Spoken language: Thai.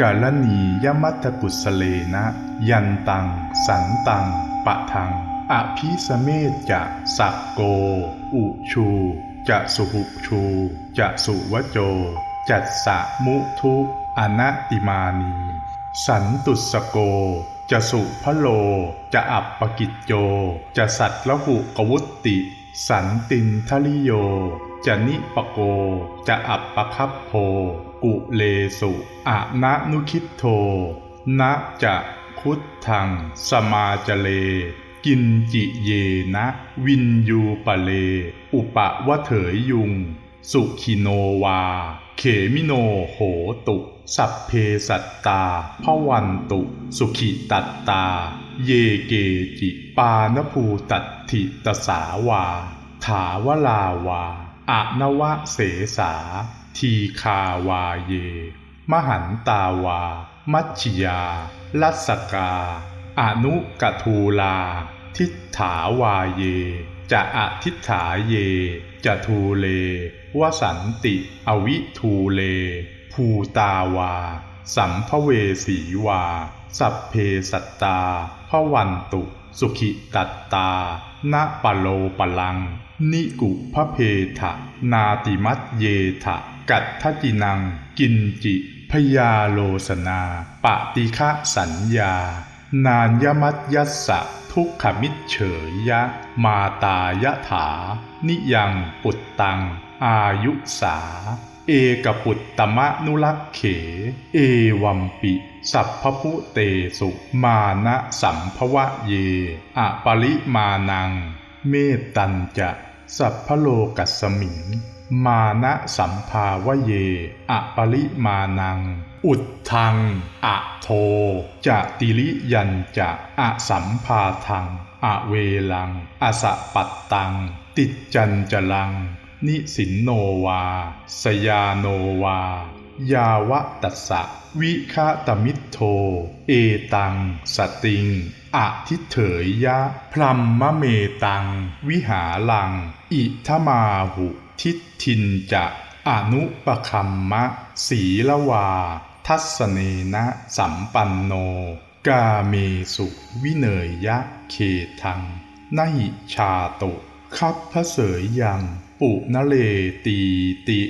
กาลนียมัตตกุสเลนะ ยันตัง สันตัง ปะทัง อภิสเมจจะสักโก อุชู จะสุหุชู จะสุวโจ จัตสะมุทุอนัตติมานี สันตุสโก จะสุพะโล จะอัปปกิจโจจะสัตละหุกวุตติ สันตินทลิโย จะนิปโก จะอัปปคัพโพกุเลสุอะนะนุคิโทนะจะคุดทัง สมาจเล กินจิเยนะ วินยูปะเล อุปะวะเถยยุง สุขิโนวา เขมิโนโหตุ สัพเพสัตตาพวันตุ สุขิตัตตา เยเกจิ ปานภูตัตถิตสาวา ถาวลาวา อนวะเสสา ทีคาวาเย มหันตาวา มัชชิยา ลัสสกา อนุกทูลา ทิฏฐาวาเย จะอทิฏฐาเย จะทูเลวสันติ อวิทูเล ภูตาวา สัมภเวสีวา สัพเพสัตตาพวันตุ สุขิตัตตาณปโลปลัง นิกุพเพทะนาติมัตเยทะกัตทจินัง กินจิพยาโลสนาปฏิฆะสัญญา นานยมัตยัสสะทุกขมิเฉยยะ มาตายะถา นิยังปุตตัง อายุสา เอกปุตตมะนุลักเข เอวัมปิ สัพพพุเตสุ มานะสัมภวะเยอะปริมานัง เมตันจะ สัพพโลกัสมิง มานะสัมภาวะเยอะปริมานัง อุดทัง อะโท จะติลิยันจะอะสัมภาทังอะเวลัง อสะปัตตัง ติจจันจลัง นิสินโนวา สยาโนวา ยาวะตัสสะ วิคาตมิทโท เอตัง สติงอะทิเถยยะ พรัมมะเมตัง วิหาลัง อิทมาหุ ทิทินจะอนุปคัมมะสีละวา ทัสเนนะ สัมปันโน กาเมสุวิเนยยะเคทังนหิชาโตคัพพระเสยยัง ปุนเลตีติ